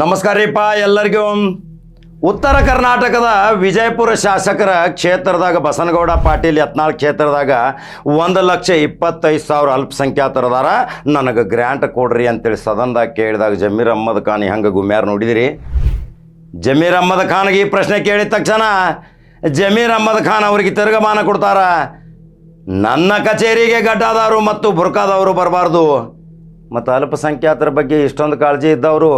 ನಮಸ್ಕಾರ ರೀಪ ಎಲ್ಲರಿಗೂ. ಉತ್ತರ ಕರ್ನಾಟಕದ ವಿಜಯಪುರ ಶಾಸಕರ ಕ್ಷೇತ್ರದಾಗ ಬಸನಗೌಡ ಪಾಟೀಲ್ ಯತ್ನಾಳ್ ಕ್ಷೇತ್ರದಾಗ ಒಂದು ಲಕ್ಷ ಇಪ್ಪತ್ತೈದು ಸಾವಿರ ಅಲ್ಪಸಂಖ್ಯಾತರದಾರ. ನನಗೆ ಗ್ರ್ಯಾಂಟ್ ಕೊಡ್ರಿ ಅಂತೇಳಿ ಸದನದಾಗ ಕೇಳಿದಾಗ ಜಮೀರ್ ಅಹ್ಮದ್ ಖಾನ್ ಹೆಂಗೆ ಗುಮ್ಯಾರ ನೋಡಿದಿರಿ? ಜಮೀರ್ ಅಹ್ಮದ್ ಖಾನ್ಗೆ ಈ ಪ್ರಶ್ನೆ ಕೇಳಿದ ತಕ್ಷಣ ಜಮೀರ್ ಅಹ್ಮದ್ ಖಾನ್ ಅವರಿಗೆ ತಿರುಗಮಾನ ಕೊಡ್ತಾರ. ನನ್ನ ಕಚೇರಿಗೆ ಗಡ್ಡಾದವರು ಮತ್ತು ಬುರ್ಕಾದವರು ಬರಬಾರ್ದು. ಮತ್ತು ಅಲ್ಪಸಂಖ್ಯಾತರ ಬಗ್ಗೆ ಇಷ್ಟೊಂದು ಕಾಳಜಿ ಇದ್ದವರು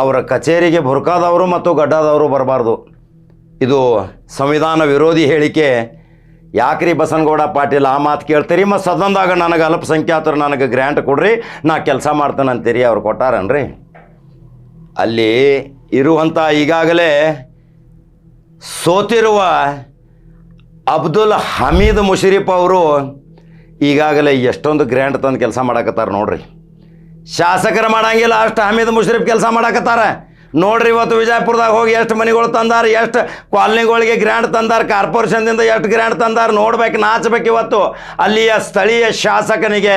ಅವರ ಕಚೇರಿಗೆ ಬುರ್ಕಾದವರು ಮತ್ತು ಗಡ್ಡಾದವರು ಬರಬಾರ್ದು. ಇದು ಸಂವಿಧಾನ ವಿರೋಧಿ ಹೇಳಿಕೆ. ಯಾಕ್ರಿ ಬಸನಗೌಡ ಪಾಟೀಲ್ ಆ ಮಾತು ಕೇಳ್ತೀರಿ? ಮತ್ತು ಸದನದಾಗ ನನಗೆ ಅಲ್ಪಸಂಖ್ಯಾತರು ನನಗೆ ಗ್ರ್ಯಾಂಟ್ ಕೊಡ್ರಿ, ನಾ ಕೆಲಸ ಮಾಡ್ತೇನೆ ಅಂತೀರಿ ಅವ್ರು ಕೊಟ್ಟಾರನ್ರಿ? ಅಲ್ಲಿ ಇರುವಂಥ ಈಗಾಗಲೇ ಸೋತಿರುವ ಅಬ್ದುಲ್ ಹಮೀದ್ ಮುಷರೀಫ್ ಅವರು ಈಗಾಗಲೇ ಎಷ್ಟೊಂದು ಗ್ರ್ಯಾಂಟ್ ತಂದು ಕೆಲಸ ಮಾಡಕತ್ತಾರೆ ನೋಡ್ರಿ. ಶಾಸಕರು ಮಾಡಂಗಿಲ್ಲ, ಅಷ್ಟು ಹಮೀದ್ ಮುಷ್ರೀಫ್ ಕೆಲಸ ಮಾಡಕತ್ತಾರ. ನೋಡ್ರಿ ಇವತ್ತು ವಿಜಯಪುರದಾಗ ಹೋಗಿ ಎಷ್ಟು ಮನೆಗಳು ತಂದಾರ, ಎಷ್ಟು ಕಾಲನಿಗಳಿಗೆ ಗ್ರ್ಯಾಂಡ್ ತಂದಾರ, ಕಾರ್ಪೊರೇಷನ್ದಿಂದ ಎಷ್ಟು ಗ್ರ್ಯಾಂಡ್ ತಂದಾರ ನೋಡ್ಬೇಕು, ನಾಚಬೇಕು ಇವತ್ತು. ಅಲ್ಲಿಯ ಸ್ಥಳೀಯ ಶಾಸಕನಿಗೆ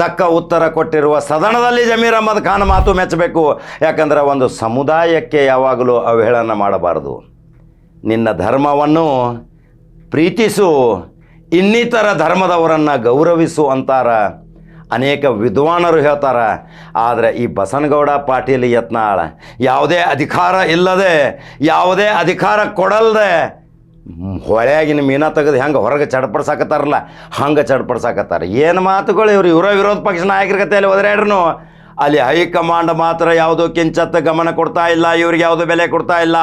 ತಕ್ಕ ಉತ್ತರ ಕೊಟ್ಟಿರುವ ಸದನದಲ್ಲಿ ಜಮೀರ್ ಅಹಮದ್ ಖಾನ್ ಮಾತು ಮೆಚ್ಚಬೇಕು. ಯಾಕಂದ್ರೆ ಒಂದು ಸಮುದಾಯಕ್ಕೆ ಯಾವಾಗಲೂ ಅವಹೇಳನ ಮಾಡಬಾರದು. ನಿನ್ನ ಧರ್ಮವನ್ನು ಪ್ರೀತಿಸು, ಇನ್ನಿತರ ಧರ್ಮದವರನ್ನು ಗೌರವಿಸು ಅಂತಾರ ಅನೇಕ ವಿದ್ವಾನರು ಹೇಳ್ತಾರೆ, ಆದರೆ ಈ ಬಸನಗೌಡ ಪಾಟೀಲ್ ಯತ್ನಾಳ ಯಾವುದೇ ಅಧಿಕಾರ ಇಲ್ಲದೆ, ಯಾವುದೇ ಅಧಿಕಾರ ಕೊಡಲ್ದೆ, ಹೊಳೆಯಾಗಿನ ಮೀನ ತೆಗೆದು ಹೆಂಗೆ ಹೊರಗೆ ಚಡ್ಪಡ್ಸಾಕತ್ತಾರಲ್ಲ, ಹಂಗೆ ಚಡ್ಪಡ್ಸಾಕತ್ತಾರ. ಏನು ಮಾತುಗಳು ಇವರು? ಇವರ ವಿರೋಧ ಪಕ್ಷ ನಾಯಕರ ಕಥೆಯಲ್ಲಿ ಹೋದ್ರೇಡ್ರು ಅಲ್ಲಿ ಹೈಕಮಾಂಡ್ ಮಾತ್ರ ಯಾವುದೋ ಕಿಂಚತ್ತ ಗಮನ ಕೊಡ್ತಾ ಇಲ್ಲ, ಇವ್ರಿಗೆ ಯಾವುದೋ ಬೆಲೆ ಕೊಡ್ತಾ ಇಲ್ಲ.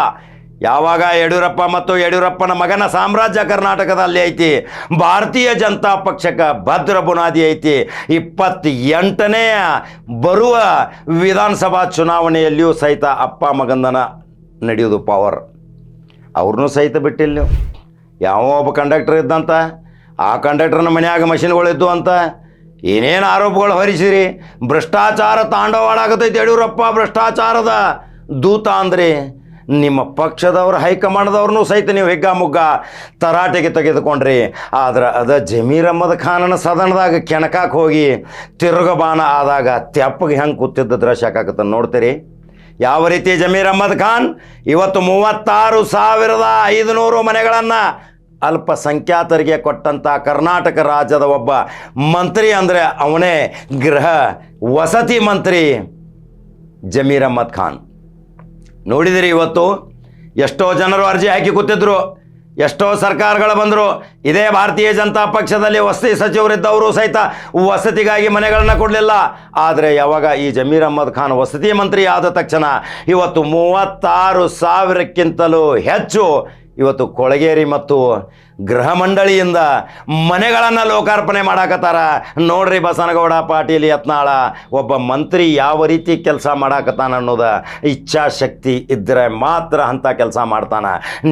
ಯಾವಾಗ ಯಡಿಯೂರಪ್ಪ ಮತ್ತು ಯಡಿಯೂರಪ್ಪನ ಮಗನ ಸಾಮ್ರಾಜ್ಯ ಕರ್ನಾಟಕದಲ್ಲಿ ಐತಿ, ಭಾರತೀಯ ಜನತಾ ಪಕ್ಷಕ್ಕೆ ಭದ್ರ ಬುನಾದಿ ಐತಿ. ಇಪ್ಪತ್ತೆಂಟನೇ ಬರುವ ವಿಧಾನಸಭಾ ಚುನಾವಣೆಯಲ್ಲಿಯೂ ಸಹಿತ ಅಪ್ಪ ಮಗಂದನ ನಡೆಯೋದು ಪವರ್ ಅವ್ರನ್ನೂ ಸಹಿತ ಬಿಟ್ಟಿಲ್ಲ ನೀವು. ಯಾವ ಒಬ್ಬ ಕಂಡಕ್ಟರ್ ಇದ್ದಂತ, ಆ ಕಂಡಕ್ಟರ್ನ ಮನೆಯಾಗ ಮಷಿನ್ಗಳಿದ್ದು ಅಂತ ಏನೇನು ಆರೋಪಗಳು ಹೊರಿಸಿರಿ? ಭ್ರಷ್ಟಾಚಾರ ತಾಂಡವಾಡಾಗತೈತಿ ಯಡಿಯೂರಪ್ಪ, ಭ್ರಷ್ಟಾಚಾರದ ದೂತ ಅಂದ್ರಿ ನಿಮ್ಮ ಪಕ್ಷದವ್ರು, ಹೈಕಮಾಂಡ್ದವ್ರನ್ನೂ ಸಹಿತ ನೀವು ಹಿಗ್ಗಾಮುಗ್ಗ ತರಾಟೆಗೆ ತೆಗೆದುಕೊಂಡ್ರಿ. ಆದ್ರೆ ಅದ ಜಮೀರ್ ಅಹಮದ್ ಖಾನನ ಸದನದಾಗ ಕೆಣಕಾಕ್ ಹೋಗಿ ತಿರುಗಬಾನ ಆದಾಗ ತೆಪ್ಪಗೆ ಹೆಂಗೆ ಕೂತಿದ್ದ ದೃಶ್ಯ ನೋಡ್ತೀರಿ? ಯಾವ ರೀತಿ ಜಮೀರ್ ಅಹಮದ್ ಖಾನ್? ಇವತ್ತು ಮೂವತ್ತಾರು ಸಾವಿರದ ಐದುನೂರು ಮನೆಗಳನ್ನು ಅಲ್ಪಸಂಖ್ಯಾತರಿಗೆ ಕೊಟ್ಟಂಥ ಕರ್ನಾಟಕ ರಾಜ್ಯದ ಒಬ್ಬ ಮಂತ್ರಿ ಅಂದರೆ ಅವನೇ ಗೃಹ ವಸತಿ ಮಂತ್ರಿ ಜಮೀರ್ ಅಹಮದ್ ಖಾನ್. ನೋಡಿದಿರಿ ಇವತ್ತು ಎಷ್ಟೋ ಜನರು ಅರ್ಜಿ ಹಾಕಿ ಕೂತಿದ್ರು, ಎಷ್ಟೋ ಸರ್ಕಾರಗಳು ಬಂದರು. ಇದೇ ಭಾರತೀಯ ಜನತಾ ಪಕ್ಷದಲ್ಲಿ ವಸತಿ ಸಚಿವರಿದ್ದವರು ಸಹಿತ ವಸತಿಗಾಗಿ ಮನೆಗಳನ್ನು ಕೊಡಲಿಲ್ಲ. ಆದರೆ ಯಾವಾಗ ಈ ಜಮೀರ್ ಅಹಮ್ಮದ್ ಖಾನ್ ವಸತಿ ಮಂತ್ರಿ ಆದ ತಕ್ಷಣ ಇವತ್ತು ಮೂವತ್ತಾರು ಸಾವಿರಕ್ಕಿಂತಲೂ ಹೆಚ್ಚು ಇವತ್ತು ಕೊಳಗೇರಿ ಮತ್ತು ಗೃಹ ಮಂಡಳಿಯಿಂದ ಮನೆಗಳನ್ನು ಲೋಕಾರ್ಪಣೆ ಮಾಡಾಕತ್ತಾರ. ನೋಡ್ರಿ ಬಸನಗೌಡ ಪಾಟೀಲ್ ಯತ್ನಾಳ, ಒಬ್ಬ ಮಂತ್ರಿ ಯಾವ ರೀತಿ ಕೆಲಸ ಮಾಡಾಕತ್ತಾನ ಅನ್ನೋದ ಇಚ್ಛಾಶಕ್ತಿ ಇದ್ದರೆ ಮಾತ್ರ ಅಂಥ ಕೆಲಸ ಮಾಡ್ತಾನ.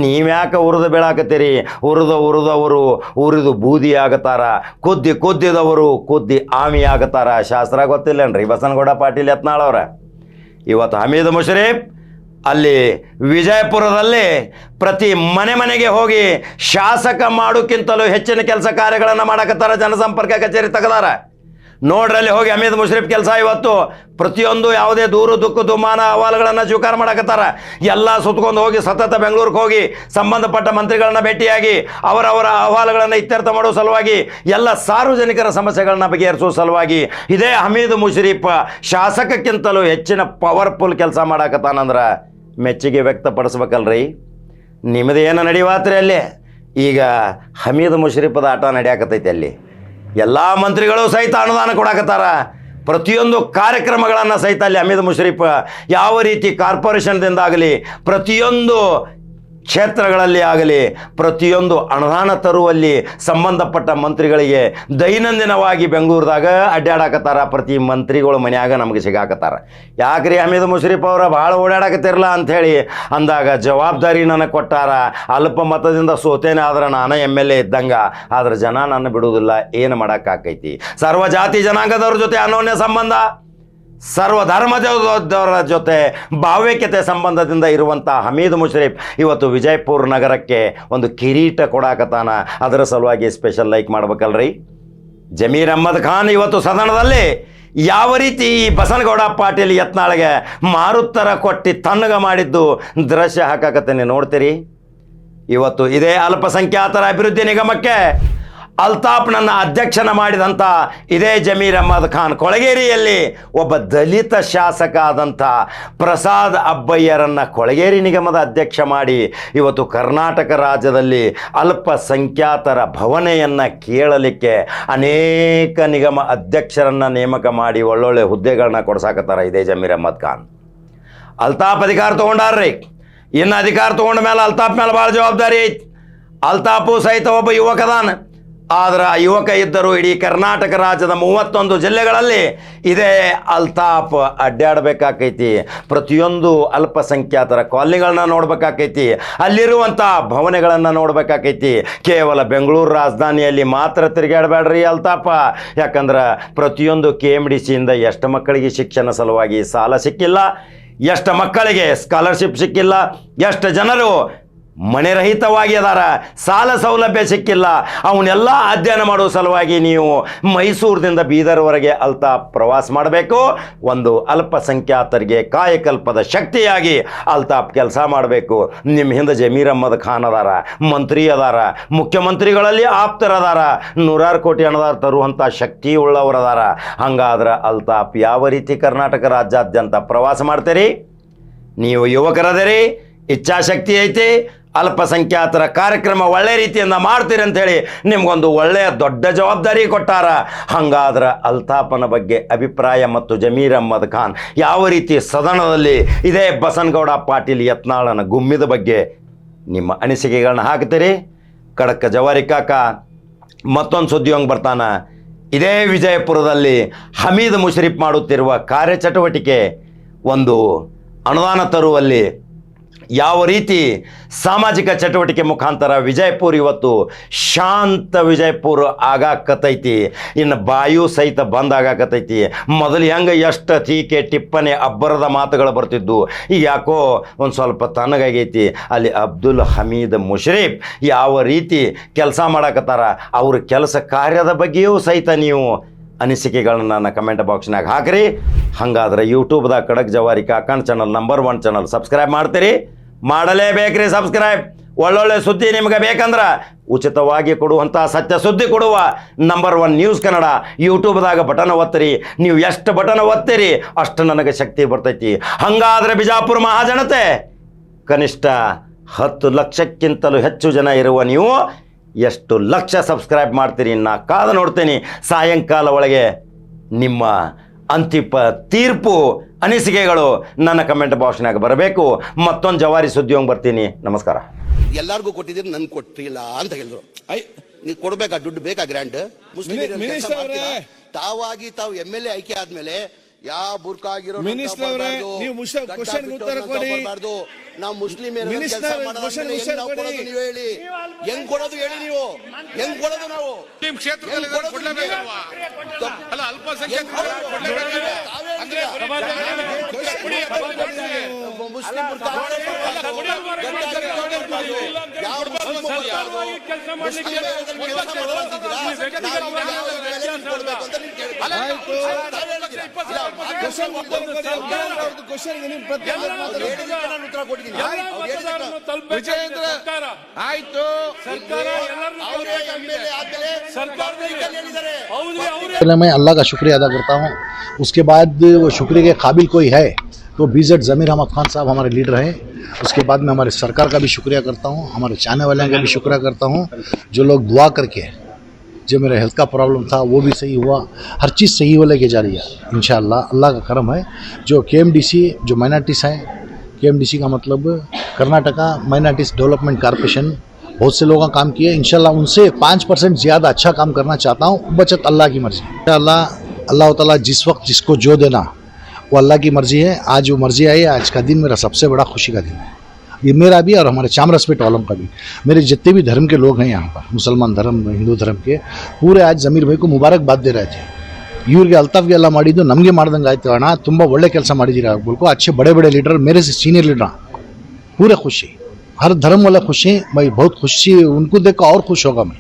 ನೀವ್ಯಾಕೆ ಉರಿದು ಬೀಳಾಕತ್ತೀರಿ? ಉರಿದು ಉರಿದವರು ಉರಿದು ಬೂದಿ ಆಗತ್ತಾರ ಕುದ್ದಿ ಕುದ್ದಿದವರು ಕುದ್ದಿ ಆಮಿ ಆಗತ್ತಾರ ಶಾಸ್ತ್ರ ಗೊತ್ತಿಲ್ಲೇನ್ರಿ ಬಸನಗೌಡ ಪಾಟೀಲ್ ಯತ್ನಾಳ್ ಅವರ? ಇವತ್ತು ಹಮೀದ್ ಮುಷರೀಫ್ ಅಲ್ಲಿ ವಿಜಯಪುರದಲ್ಲಿ ಪ್ರತಿ ಮನೆ ಮನೆಗೆ ಹೋಗಿ ಶಾಸಕ ಮಾಡೋಕ್ಕಿಂತಲೂ ಹೆಚ್ಚಿನ ಕೆಲಸ ಕಾರ್ಯಗಳನ್ನು ಮಾಡಕತ್ತಾರ ಜನಸಂಪರ್ಕ ಕಚೇರಿ ತೆಗೆದಾರ. ನೋಡ್ರಲ್ಲಿ ಹೋಗಿ ಅಮಿತ್ ಮುಷ್ರೀಫ್ ಕೆಲಸ ಇವತ್ತು ಪ್ರತಿಯೊಂದು ಯಾವುದೇ ದೂರು ದುಃಖ ದುಮಾನ ಅಹವಾಲುಗಳನ್ನು ಸ್ವೀಕಾರ ಮಾಡಕತ್ತಾರ. ಎಲ್ಲ ಸುತ್ಕೊಂಡು ಹೋಗಿ ಸತತ ಬೆಂಗಳೂರಿಗೆ ಹೋಗಿ ಸಂಬಂಧಪಟ್ಟ ಮಂತ್ರಿಗಳನ್ನ ಭೇಟಿಯಾಗಿ ಅವರವರ ಅಹವಾಲುಗಳನ್ನು ಇತ್ಯರ್ಥ ಮಾಡೋ ಸಲುವಾಗಿ ಎಲ್ಲ ಸಾರ್ವಜನಿಕರ ಸಮಸ್ಯೆಗಳನ್ನ ಬಗೆಹರಿಸುವ ಸಲುವಾಗಿ ಇದೇ ಹಮೀದ್ ಮುಷ್ರೀಫ್ ಶಾಸಕಕ್ಕಿಂತಲೂ ಹೆಚ್ಚಿನ ಪವರ್ಫುಲ್ ಕೆಲಸ ಮಾಡಕತ್ತಾನಂದ್ರೆ ಮೆಚ್ಚುಗೆ ವ್ಯಕ್ತಪಡಿಸ್ಬೇಕಲ್ರಿ. ನಿಮ್ಮದೇನು ನಡೆಯುವಾತ್ರಿ ಅಲ್ಲಿ? ಈಗ ಹಮೀದ್ ಮುಷರೀಫದ ಆಟ ನಡೆಯಾಕತೈತಿ ಅಲ್ಲಿ. ಎಲ್ಲ ಮಂತ್ರಿಗಳು ಸಹಿತ ಅನುದಾನ ಕೊಡಾಕತ್ತಾರ. ಪ್ರತಿಯೊಂದು ಕಾರ್ಯಕ್ರಮಗಳನ್ನು ಸಹಿತ ಅಲ್ಲಿ ಹಮೀದ್ ಮುಷರೀಫ್ ಯಾವ ರೀತಿ ಕಾರ್ಪೊರೇಷನ್ದಿಂದ ಆಗಲಿ ಪ್ರತಿಯೊಂದು ಕ್ಷೇತ್ರಗಳಲ್ಲಿ ಆಗಲಿ, ಪ್ರತಿಯೊಂದು ಅನುದಾನ ತರುವಲ್ಲಿ ಸಂಬಂಧಪಟ್ಟ ಮಂತ್ರಿಗಳಿಗೆ ದೈನಂದಿನವಾಗಿ ಬೆಂಗಳೂರದಾಗ ಅಡ್ಡಾಡಕತ್ತಾರ. ಪ್ರತಿ ಮಂತ್ರಿಗಳು ಮನೆಯಾಗ ನಮಗೆ ಸಿಗಾಕತ್ತಾರ. ಯಾಕ್ರಿ ಹಮೀದ್ ಮುಷರೀಫ್ ಅವರ ಭಾಳ ಓಡಾಡಕತ್ತಿರಲ್ಲ ಅಂಥೇಳಿ ಅಂದಾಗ ಜವಾಬ್ದಾರಿ ನನಗೆ ಕೊಟ್ಟಾರ. ಅಲ್ಪ ಮತದಿಂದ ಸೋತೇನೆ ಆದ್ರೆ ನಾನು ಎಂ ಎಲ್ ಎ ಇದ್ದಂಗ. ಆದ್ರೆ ಜನ ನನ್ನ ಬಿಡುವುದಿಲ್ಲ. ಏನು ಮಾಡೋಕ್ಕಾಕೈತಿ? ಸರ್ವ ಜಾತಿ ಜನಾಂಗದವ್ರ ಜೊತೆ ಅನೋನ್ಯ ಸಂಬಂಧ? ಸರ್ವ ಧರ್ಮದವರ ಜೊತೆ ಭಾವೈಕ್ಯತೆ ಸಂಬಂಧದಿಂದ ಇರುವಂಥ ಹಮೀದ್ ಮುಷರೀಫ್ ಇವತ್ತು ವಿಜಯಪುರ ನಗರಕ್ಕೆ ಒಂದು ಕಿರೀಟ ಕೊಡಾಕತಾನ ಅದರ ಸಲುವಾಗಿ ಸ್ಪೆಷಲ್ ಲೈಕ್ ಮಾಡ್ಬೇಕಲ್ರಿ. ಜಮೀರ್ ಅಹ್ಮದ್ ಖಾನ್ ಇವತ್ತು ಸದನದಲ್ಲಿ ಯಾವ ರೀತಿ ಈ ಬಸನಗೌಡ ಪಾಟೀಲ್ ಯತ್ನಾಳಿಗೆ ಮಾರುತ್ತರ ಕೊಟ್ಟು ತಣ್ಣಗ ಮಾಡಿದ್ದು ದೃಶ್ಯ ಹಾಕಾಕತ್ತೇನೆ ನೋಡ್ತೀರಿ. ಇವತ್ತು ಇದೇ ಅಲ್ಪಸಂಖ್ಯಾತರ ಅಭಿವೃದ್ಧಿ ನಿಗಮಕ್ಕೆ ಅಲ್ತಾಫ್ನನ್ನು ಅಧ್ಯಕ್ಷನ ಮಾಡಿದಂಥ ಇದೇ ಜಮೀರ್ ಅಹ್ಮದ್ ಖಾನ್ ಕೊಳಗೇರಿಯಲ್ಲಿ ಒಬ್ಬ ದಲಿತ ಶಾಸಕ ಆದಂಥ ಪ್ರಸಾದ್ ಅಬ್ಬಯ್ಯರನ್ನು ಕೊಳಗೇರಿ ನಿಗಮದ ಅಧ್ಯಕ್ಷ ಮಾಡಿ ಇವತ್ತು ಕರ್ನಾಟಕ ರಾಜ್ಯದಲ್ಲಿ ಅಲ್ಪಸಂಖ್ಯಾತರ ಭವನೆಯನ್ನು ಕೇಳಲಿಕ್ಕೆ ಅನೇಕ ನಿಗಮ ಅಧ್ಯಕ್ಷರನ್ನು ನೇಮಕ ಮಾಡಿ ಒಳ್ಳೊಳ್ಳೆ ಹುದ್ದೆಗಳನ್ನ ಕೊಡ್ಸಾಕತ್ತಾರ ಇದೇ ಜಮೀರ್ ಅಹ್ಮದ್ ಖಾನ್. ಅಲ್ತಾಫ್ ಅಧಿಕಾರ ತೊಗೊಂಡಾರ್ರಿ. ಇನ್ನು ಅಧಿಕಾರ ತೊಗೊಂಡ ಮೇಲೆ ಅಲ್ತಾಫ್ ಮೇಲೆ ಭಾಳ ಜವಾಬ್ದಾರಿ ಐತಿ. ಅಲ್ತಾಫು ಸಹಿತ ಒಬ್ಬ ಯುವಕದಾನ. ಆದ್ರೆ ಆ ಯುವಕ ಇದ್ದರೂ ಇಡೀ ಕರ್ನಾಟಕ ರಾಜ್ಯದ ಮೂವತ್ತೊಂದು ಜಿಲ್ಲೆಗಳಲ್ಲಿ ಇದೇ ಅಲ್ತಾಫ್ ಅಡ್ಡಾಡಬೇಕಾಕೈತಿ. ಪ್ರತಿಯೊಂದು ಅಲ್ಪಸಂಖ್ಯಾತರ ಕಾಲನಿಗಳನ್ನ ನೋಡ್ಬೇಕಾಕೈತಿ. ಅಲ್ಲಿರುವಂಥ ಭವನೆಗಳನ್ನು ನೋಡ್ಬೇಕಾಕೈತಿ. ಕೇವಲ ಬೆಂಗಳೂರು ರಾಜಧಾನಿಯಲ್ಲಿ ಮಾತ್ರ ತಿರುಗಾಡಬೇಡ್ರಿ ಅಲ್ತಾಪ ಯಾಕಂದ್ರೆ ಪ್ರತಿಯೊಂದು ಕೆ ಎಂ ಡಿ ಸಿಯಿಂದ ಎಷ್ಟು ಮಕ್ಕಳಿಗೆ ಶಿಕ್ಷಣ ಸಲುವಾಗಿ ಸಾಲ ಸಿಕ್ಕಿಲ್ಲ, ಎಷ್ಟು ಮಕ್ಕಳಿಗೆ ಸ್ಕಾಲರ್ಶಿಪ್ ಸಿಕ್ಕಿಲ್ಲ, ಎಷ್ಟು ಜನರು ಮನೆರಹಿತವಾಗಿ ಅದಾರ. ಸಾಲ ಸೌಲಭ್ಯ ಸಿಕ್ಕಿಲ್ಲ. ಅವನ್ನೆಲ್ಲ ಅಧ್ಯಯನ ಮಾಡುವ ಸಲುವಾಗಿ ನೀವು ಮೈಸೂರಿನಿಂದ ಬೀದರ್ವರೆಗೆ ಅಲ್ತ ಪ್ರವಾಸ ಮಾಡಬೇಕು. ಒಂದು ಅಲ್ಪಸಂಖ್ಯಾತರಿಗೆ ಕಾಯಕಲ್ಪದ ಶಕ್ತಿಯಾಗಿ ಅಲ್ತಾಫ್ ಕೆಲಸ ಮಾಡಬೇಕು. ನಿಮ್ಮ ಹಿಂದೆ ಜಮೀರ್ ಅಹಮದ್ ಖಾನ್ ಅದಾರ, ಮಂತ್ರಿ ಅದಾರ, ಮುಖ್ಯಮಂತ್ರಿಗಳಲ್ಲಿ ಆಪ್ತರದಾರ, ನೂರಾರು ಕೋಟಿ ಹಣದ ತರುವಂಥ ಶಕ್ತಿ ಉಳ್ಳವರದಾರ ಹಂಗಾದ್ರೆ ಅಲ್ತಾಪ್ ಯಾವ ರೀತಿ ಕರ್ನಾಟಕ ರಾಜ್ಯಾದ್ಯಂತ ಪ್ರವಾಸ ಮಾಡ್ತೀರಿ? ನೀವು ಯುವಕರದಿರಿ, ಇಚ್ಛಾಶಕ್ತಿ ಐತಿ ಅಲ್ಪಸಂಖ್ಯಾತರ ಕಾರ್ಯಕ್ರಮ ಒಳ್ಳೆ ರೀತಿಯಿಂದ ಮಾಡ್ತೀರಿ ಅಂಥೇಳಿ ನಿಮ್ಗೊಂದು ಒಳ್ಳೆಯ ದೊಡ್ಡ ಜವಾಬ್ದಾರಿ ಕೊಟ್ಟಾರ. ಹಂಗಾದ್ರೆ ಅಲ್ತಾಪನ ಬಗ್ಗೆ ಅಭಿಪ್ರಾಯ ಮತ್ತು ಜಮೀರ್ ಅಹಮದ್ ಖಾನ್ ಯಾವ ರೀತಿ ಸದನದಲ್ಲಿ ಇದೇ ಬಸನಗೌಡ ಪಾಟೀಲ್ ಯತ್ನಾಳನ ಗುಮ್ಮಿದ ಬಗ್ಗೆ ನಿಮ್ಮ ಅನಿಸಿಕೆಗಳನ್ನ ಹಾಕ್ತೀರಿ ಕಡಕ ಜವಾರಿ ಕಾಕ, ಮತ್ತೊಂದು ಸುದ್ದಿ ಹಂಗೆ ಬರ್ತಾನ. ಇದೇ ವಿಜಯಪುರದಲ್ಲಿ ಹಮೀದ್ ಮುಷರೀಫ್ ಮಾಡುತ್ತಿರುವ ಕಾರ್ಯಚಟುವಟಿಕೆ ಒಂದು ಅನುದಾನ ತರುವಲ್ಲಿ ಯಾವ ರೀತಿ ಸಾಮಾಜಿಕ ಚಟುವಟಿಕೆ ಮುಖಾಂತರ ವಿಜಯಪುರ ಇವತ್ತು ಶಾಂತ ವಿಜಯಪುರ ಆಗಾಕತೈತಿ. ಇನ್ನು ಬಾಯು ಸಹಿತ ಬಂದ್ ಆಗಾಕತೈತಿ. ಮೊದಲು ಹೆಂಗೆ ಎಷ್ಟು ಟೀಕೆ, ಟಿಪ್ಪಣಿ, ಅಬ್ಬರದ ಮಾತುಗಳು ಬರ್ತಿದ್ದು ಈಗ ಯಾಕೋ ಒಂದು ಸ್ವಲ್ಪ ತಣ್ಣಗಾಗೈತಿ. ಅಲ್ಲಿ ಅಬ್ದುಲ್ ಹಮೀದ್ ಮುಷರೀಫ್ ಯಾವ ರೀತಿ ಕೆಲಸ ಮಾಡಾಕತ್ತಾರ. ಅವ್ರ ಕೆಲಸ ಕಾರ್ಯದ ಬಗ್ಗೆಯೂ ಸಹಿತ ನೀವು ಅನಿಸಿಕೆಗಳನ್ನ ನನ್ನ ಕಮೆಂಟ್ ಬಾಕ್ಸ್ನಾಗ ಹಾಕಿರಿ. ಹಂಗಾದ್ರೆ ಯೂಟ್ಯೂಬ್ದಾಗ Kadak Jawari Kakan channel number one channel subscribe ಮಾಡ್ತೀರಿ. ಮಾಡಲೇಬೇಕ್ರಿ ಸಬ್ಸ್ಕ್ರೈಬ್ ಒಳ್ಳೊಳ್ಳೆ ಸುದ್ದಿ ನಿಮಗೆ ಬೇಕಂದ್ರೆ ಉಚಿತವಾಗಿ ಕೊಡುವಂಥ ಸತ್ಯ ಸುದ್ದಿ ಕೊಡುವ ನಂಬರ್ ಒನ್ ನ್ಯೂಸ್ ಕನ್ನಡ ಯೂಟ್ಯೂಬ್ದಾಗ ಬಟನ್ ಒತ್ತಿರಿ. ನೀವು ಎಷ್ಟು ಬಟನ್ ಒತ್ತಿರಿ, ಅಷ್ಟು ನನಗೆ ಶಕ್ತಿ ಬರ್ತೈತಿ. ಹಂಗಾದ್ರೆ ಬಿಜಾಪುರ ಮಹಾಜನತೆ, ಕನಿಷ್ಠ ಹತ್ತು ಲಕ್ಷಕ್ಕಿಂತಲೂ ಹೆಚ್ಚು ಜನ ಇರುವ ನೀವು ಎಷ್ಟು ಲಕ್ಷ ಸಬ್ಸ್ಕ್ರೈಬ್ ಮಾಡ್ತೀರಿ ನಾ ಕಾದು ನೋಡ್ತೀನಿ. ಸಾಯಂಕಾಲ ಒಳಗೆ ನಿಮ್ಮ ಅಂತಿಪ ತೀರ್ಪು ಅನಿಸಿಕೆಗಳು ನನ್ನ ಕಮೆಂಟ್ ಬಾಕ್ಸ್ನಾಗ ಬರಬೇಕು. ಮತ್ತೊಂದು ಜವಾರಿ ಸುದ್ದಿ ಹೋಗಿ ಬರ್ತೀನಿ. ನಮಸ್ಕಾರ. ಎಲ್ಲಾರ್ಗೂ ಕೊಟ್ಟಿದ್ದೀರಿ ನನ್ಗೆ ಕೊಟ್ಟಿಲ್ಲ ಅಂತ ಹೇಳಿದ್ರು. ಐ ನೀವು ಕೊಡ್ಬೇಕಾ? ದುಡ್ಡು ಬೇಕಾ ಗ್ರ್ಯಾಂಡ್ ಮುಸ್ಲಿಂ ತಾವಾಗಿ ತಾವು ಎಂ ಎಲ್ ಎ ಆಯ್ಕೆ ಆದ್ಮೇಲೆ ಯಾವ ಬುರ್ಕಾಗಿರೋ ಮಿನಿಸ್ಟರ್ ಅವರೇ, ನೀವು ಮುಷ- ಗೆ ಉತ್ತರ ಕೊಡಿ. ನಾವು ಮುಸ್ಲಿಂ ಮಿನಿಸ್ಟರ್ ಉತ್ತರ ಕೊಡಿ. ನೀವು ಹೇಳಿ. ಹೆಂಗ್ ಕೊಡೋದು ಹೇಳಿ ನೀವು? ಹೆಂಗ್ ಕೊಡೋದು ನಾವು? ನಿಮ್ ಕ್ಷೇತ್ರದಲ್ಲಿ ಕೊಡ್ಲೇಬೇಕಲ್ವಾ? ಅಲ್ಲ ಅಂದ್ರೆ? ಮುಸ್ಲಿಂ ಬುರ್ಕಾ ಯಾವ ಮುಸ್ಲಿಂ ಬರ್ಬಾರ್ದು? ಮುಸ್ಲಿಂ ಏರಿಯಾದಲ್ಲಿ ಕೆಲಸ ಮಾಡುವಂತಿದ್ದೀರಾ? ನಾವು ಯಾವ ಬೆಲೆ ಕೊಡ್ಬೇಕು ಅಂತ ನೀವು ಕೇಳ್ಬೇಕು. ತಾವೇ ಹೇಳಿದ್ದೀರಾ? ಇಲ್ಲ, ಕ್ವಶನ್ ಉತ್ತರ ಕೊಡಿ ಅವ್ರು ಅವ್ರದ್ದು ಕ್ವಶನ್ ನೀವು ಪ್ರತ್ಯೇಕ ಅವ್ರು ಹೇಳಿದ್ದಕ್ಕೆ ನಾನು ಉತ್ತರ ಕೊಟ್ಟಿದ್ದೀನಿ ಅವ್ರು ಹೇಳಿದ್ದಕ್ಕೆ ವಿಜಯೇಂದ್ರ ಆಯ್ತು ಅವರೇ ಎಂ.ಎಲ್.ಎ. ಆದ್ಮೇಲೆ ಪಬ್ಲಿಕಲ್ಲಿ ಹೇಳಿದ್ದಾರೆ पहले मैं अल्लाह का शुक्रिया अदा करता हूँ उसके बाद वो शुक्रिया के काबिल कोई है तो बीजेड ज़मीर अहमद खान साहब हमारे लीडर हैं उसके बाद मैं हमारे सरकार का भी शुक्रिया करता हूँ हमारे चाहने वाले का भी शुक्रिया करता हूँ जो लोग दुआ करके जो मेरा हेल्थ का प्रॉब्लम था, वो भी सही हुआ। हर चीज़ सही हो लेके जा रही है इन अल्लाह का करम है। जो के जो माइनार्टिस हैं के का मतलब कर्नाटका माइनार्टिस डेवलपमेंट कॉरपोरेशन बहुत से लोगों का काम किया। इंशाल्लाह उनसे पाँच परसेंट ज़्यादा अच्छा काम करना चाहता हूँ, बचत अल्लाह की मर्ज़ी। अल्लाह अल्लाह ताला जिस वक्त जिसको जो देना, वो अल्लाह की मर्ज़ी है। आज वो मर्ज़ी आई आज का दिन मेरा सबसे बड़ा खुशी का दिन है। ये मेरा भी और हमारे चामरसपेट वालों का भी मेरे जितने भी धर्म के लोग हैं यहाँ पर मुसलमान धर्म हिंदू धर्म के पूरे आज जमीर भाई को मुबारकबाद दे रहे थे ಇವ್ರಿಗೆ ಅಲ್ತಾಫ್ಗೆ ಎಲ್ಲ ಮಾಡಿದ್ದು ನಮಗೆ ಮಾಡ್ದಂಗೆ ಆಯ್ತು ಅಣ್ಣ ತುಂಬ ಒಳ್ಳೆ ಕೆಲಸ ಮಾಡಿದ್ದೀರಾ ಆಗ್ಬೇಕು अच्छे बड़े बड़े लीडर मेरे से सीनियर लीडर पूरे खुशी हर धर्म वाला खुशी मैं बहुत खुशी उनको देख कर और खुश होगा मैं